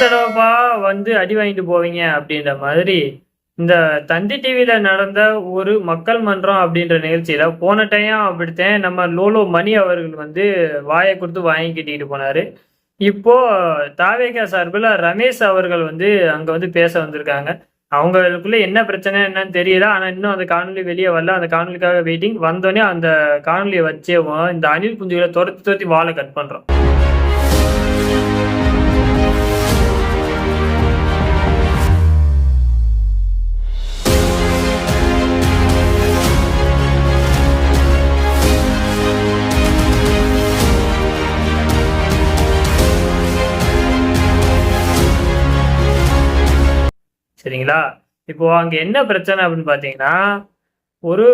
தடவைப்பா வந்து அடி வாங்கிட்டு போவீங்க அப்படின்ற மாதிரி இந்த தந்தி டிவியில நடந்த ஒரு மக்கள் மன்றம் அப்படின்ற நிகழ்ச்சியில போன டைம் அப்படித்தான் நம்ம லோலோ மணி அவர்கள் வந்து வாயை கொடுத்து வாங்கி கட்டிக்கிட்டு போனாரு. இப்போ தாவேகா சார்பில் ரமேஷ் அவர்கள் வந்து அங்க வந்து பேச வந்திருக்காங்க. அவங்களுக்குள்ள என்ன பிரச்சனை என்னன்னு தெரியல. ஆனா இன்னும் அந்த காணொலி வெளியே வரல. அந்த காணொலிக்காக வெயிட்டிங் வந்தோடனே அந்த காணொலியை வச்சேவும் இந்த அணில் குஞ்சுகளை துரத்தி துரத்தி வாழை கட் பண்றோம். சரிங்களா? இப்போ அங்கே என்ன பிரச்சனை அப்படின்னு பார்த்தீங்கன்னா ஒரு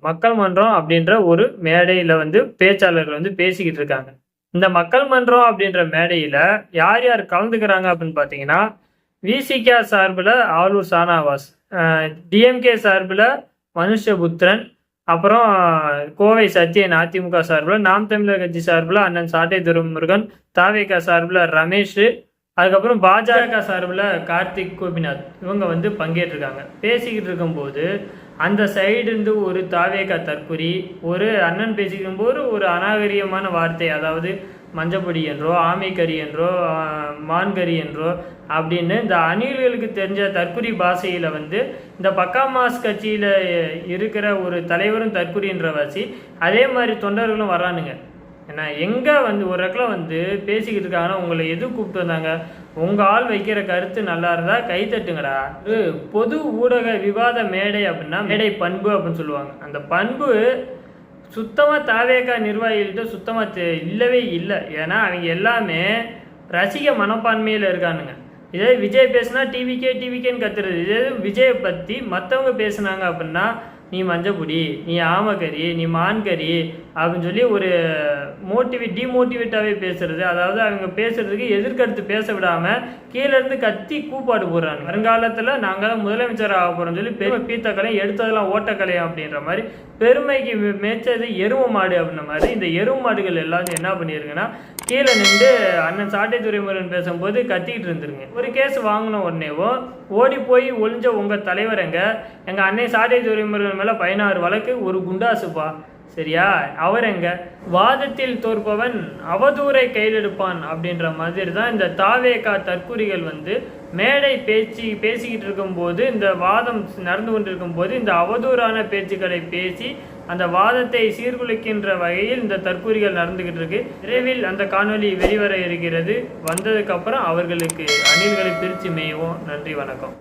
மக்கள் மன்றம் அப்படின்ற ஒரு மேடையில் வந்து பேச்சாளர்கள் வந்து பேசிக்கிட்டு இருக்காங்க. இந்த மக்கள் மன்றம் அப்படின்ற மேடையில் யார் யார் கலந்துக்கிறாங்க அப்படின்னு பார்த்தீங்கன்னா விசிகா சார்பில் ஆலூர் சானாவாஸ் டிஎம்கே சார்பில் மனுஷபுத்திரன் அப்புறம் கோவை சத்யன் அதிமுக சார்பில் நாம் தமிழர் கட்சி சார்பில் அண்ணன் சாட்டை துரைமுருகன் தாவேகா சார்பில் ரமேஷ் அதுக்கப்புறம் பாஜக சார்பில் கார்த்திக் கோபிநாத் இவங்க வந்து பங்கேற்றிருக்காங்க. பேசிக்கிட்டு இருக்கும்போது அந்த சைடுந்து ஒரு தாவேகா தற்குறி ஒரு அண்ணன் பேசிக்கும் போது ஒரு அநாகரியமான வார்த்தை அதாவது மஞ்சப்பொடி என்றோ ஆமைக்கறி என்றோ மான்கறி என்றோ அப்படின்னு இந்த அணில்களுக்கு தெரிஞ்ச தற்குறி பாஷையில் வந்து இந்த பக்காமாஸ் கட்சியில் இருக்கிற ஒரு தலைவரும் தற்குறின்ற வாசி அதே மாதிரி தொண்டர்களும் வரானுங்க ஏன்னா எங்கே வந்து ஒரு இடத்துல வந்து பேசிக்கிட்டு இருக்காங்கன்னா உங்களை எது கூப்பிட்டு வந்தாங்க? உங்கள் ஆள் வைக்கிற கருத்து நல்லா இருந்தால் கைத்தட்டுங்கடா பொது ஊடக விவாத மேடை அப்படின்னா மேடை பண்பு அப்படின்னு சொல்லுவாங்க. அந்த பண்பு சுத்தமாக தாவேக்கா நிர்வாகிகள்கிட்ட சுத்தமாக இல்லவே இல்லை. ஏன்னா அவங்க எல்லாமே ரசிக மனப்பான்மையில் இருக்கானுங்க. இதே விஜய் பேசுனா டிவிக்கே டிவிக்கேன்னு கத்துறது. இதே விஜயை பற்றி மற்றவங்க பேசுனாங்க அப்படின்னா நீ மஞ்சப்பொடி நீ ஆமக்கறி நீ மான்கறி அப்படின்னு சொல்லி ஒரு மோட்டிவேட் டிமோட்டிவேட்டாகவே பேசுறது. அதாவது அவங்க பேசுறதுக்கு எதிர்கருத்து பேச விடாமல் கீழேருந்து கத்தி கூப்பாடு போடுறாங்க. வருங்காலத்தில் நாங்கள் முதலமைச்சர் ஆக போகிறோம்னு சொல்லி பெருமை பீத்தக்கலையும் எடுத்ததெல்லாம் ஓட்டக்கலையும் அப்படின்ற மாதிரி பெருமைக்கு மேய்ச்சது எரும மாடு அப்படின்ற மாதிரி இந்த எரும மாடுகள் எல்லாரும் என்ன பண்ணிருங்கன்னா கீழே நின்று அண்ணன் சாட்டை துறைமுருகன் பேசும்போது கத்திக்கிட்டு இருந்துருங்க. ஒரு கேஸ் வாங்கின உடனேவோ ஓடி போய் ஒளிஞ்ச உங்கள் தலைவர் எங்க எங்கள் அன்னை சாட்டை துறைமுருகன் மேலே பதினாறு வழக்கு ஒரு குண்டாசுப்பா. சரியா? அவர் எங்க? வாதத்தில் தோற்பவன் அவதூரை கையிலெடுப்பான் அப்படின்ற மாதிரி தான் இந்த தாவேகா தற்குறிகள் வந்து மேடை பேச்சு பேசிக்கிட்டு இருக்கும்போது இந்த வாதம் நடந்து கொண்டிருக்கும் போது இந்த அவதூறான பேச்சுக்களை பேசி அந்த வாதத்தை சீர்குலைக்கின்ற வகையில் இந்த தற்கூறிகள் நடந்துகிட்டு இருக்கு விரைவில் அந்த காணொலி வெளிவர இருக்கிறது. வந்ததுக்கப்புறம் அவர்களுக்கு அணில்களை பிரித்து மேய்வோம். நன்றி வணக்கம்.